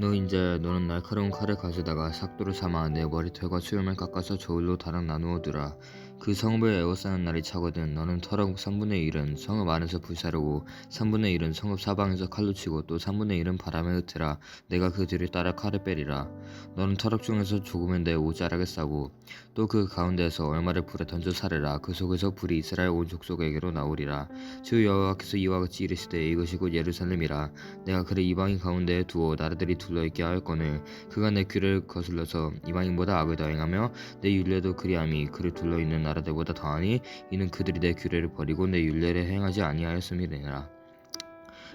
너 인자 너는 날카로운 칼을 가져다가 삭도를 삼아 내 머리털과 수염을 깎아서 저울로 다락 나누어 두라. 그 성읍을 에워싸는 날이 차거든 너는 터럭 3분의 1은 성읍 안에서 불사르고 3분의 1은 성읍 사방에서 칼로 치고 또 3분의 1은 바람에 흩으라. 내가 그 뒤를 따라 칼을 빼리라. 너는 터럭 중에서 조금은 내 옷자락에 싸고 또 그 가운데에서 얼마를 불에 던져 사르라. 그 속에서 불이 이스라엘 온 족속에게로 나오리라. 주 여호와께서 이와 같이 이르시되 이것이 곧 예루살렘이라. 내가 그를 이방인 가운데에 두어 나라들이 둘러있게 하였거늘 그가 내 귀를 거슬러서 이방인보다 악을 더행하며 내 율례도 그리함이 그를 둘러있는 나라들보다 더하니 이는 그들이 내 규례를 버리고 내 율례를 행하지 아니하였음이니라.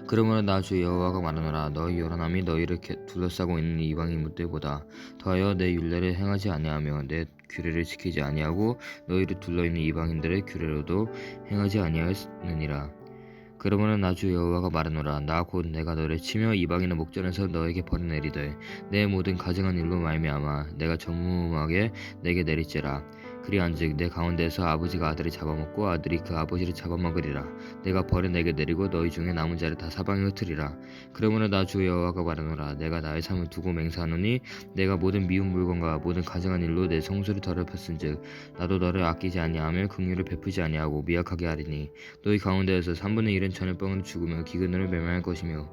그러므로 나 주 여호와가 말하노라. 너희 요란함이 너희를 개- 둘러싸고 있는 이방인들보다 더하여 내 율례를 행하지 아니하며 내 규례를 지키지 아니하고 너희를 둘러 있는 이방인들의 규례로도 행하지 아니하였느니라. 그러므로 나 주 여호와가 말하노라. 나 곧 내가 너를 치며 이방인의 목전에서 너에게 버려내리되 내 모든 가증한 일로 말미암아 내가 전무하게 내게 내리지라 그리한즉 내 가운데에서 아버지가 아들을 잡아먹고 아들이 그 아버지를 잡아먹으리라. 내가 버려내게 내리고 너희 중에 남은 자를 다 사방에 흩으리라. 그러므로 나 주 여호와가 말하노라. 내가 나의 삶을 두고 맹세하노니 내가 모든 미운 물건과 모든 가증한 일로 내 성소를 더럽혔은즉 나도 너를 아끼지 아니하며 긍휼을 베푸지 아니하고 미약하게 하리니 너희 가운데에서 3분의 1은 전염병으로 죽으며 기근으로 멸망할 것이며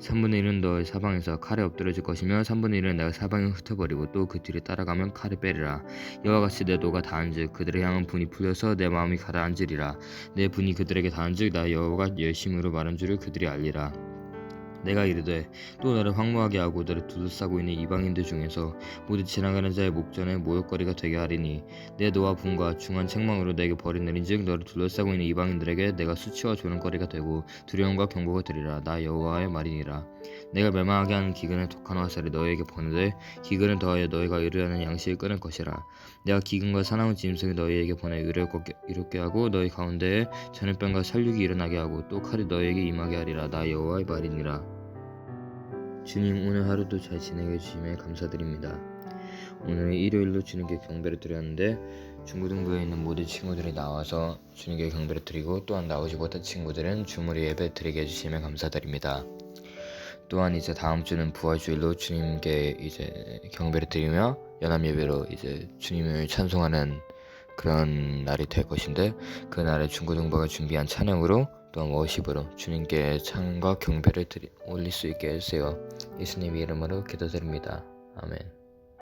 3분의 1은 너의 사방에서 칼에 엎드려질 것이며 3분의 1은 내가 사방에 흩어버리고 또 그 뒤를 따라가면 칼을 빼리라. 이와 같이 내 노가 닿은즉 그들을 향한 분이 풀려서 내 마음이 가라앉으리라. 내 분이 그들에게 닿은즉 나 여호와가 열심으로 말한 줄을 그들이 알리라 내가 이르되 또 너를 황무하게 하고 너를 둘러싸고 있는 이방인들 중에서 모두 지나가는 자의 목전에 모욕거리가 되게 하리니 내 노와 분과 중한 책망으로 내게 버리내린즉 너를 둘러싸고 있는 이방인들에게 내가 수치와 조롱거리가 되고 두려움과 경고가 되리라. 나 여호와의 말이니라. 내가 멸망하게 하는 기근의 독한 화살이 너희에게 보내되 기근을 더하여 너희가 의뢰하는 양식을 끊을 것이라. 내가 기근과 사나운 짐승을 너희에게 보내 걷게- 이롭게 하고 너희 가운데에 전염병과 살육이 일어나게 하고 또 칼이 너희에게 임하게 하리라. 나 여호와의 말이니라 주님 오늘 하루도 잘 지내게 해주심에 감사드립니다 오늘 일요일로 주님께 경배를 드렸는데 중고등부에 있는 모든 친구들이 나와서 주님께 경배를 드리고 또한 나오지 못한 친구들은 주무리 예배 드리게 해주시면 감사드립니다. 또한 이제 다음 주는 부활주일로 주님께 이제 경배를 드리며 연합 예배로 이제 주님을 찬송하는 그런 날이 될 것인데 그 날에 중고등부가 준비한 찬양으로 또한 워십으로 주님께 찬과 경배를 드리, 올릴 수 있게 해주세요. 예수님 이름으로 기도드립니다. 아멘.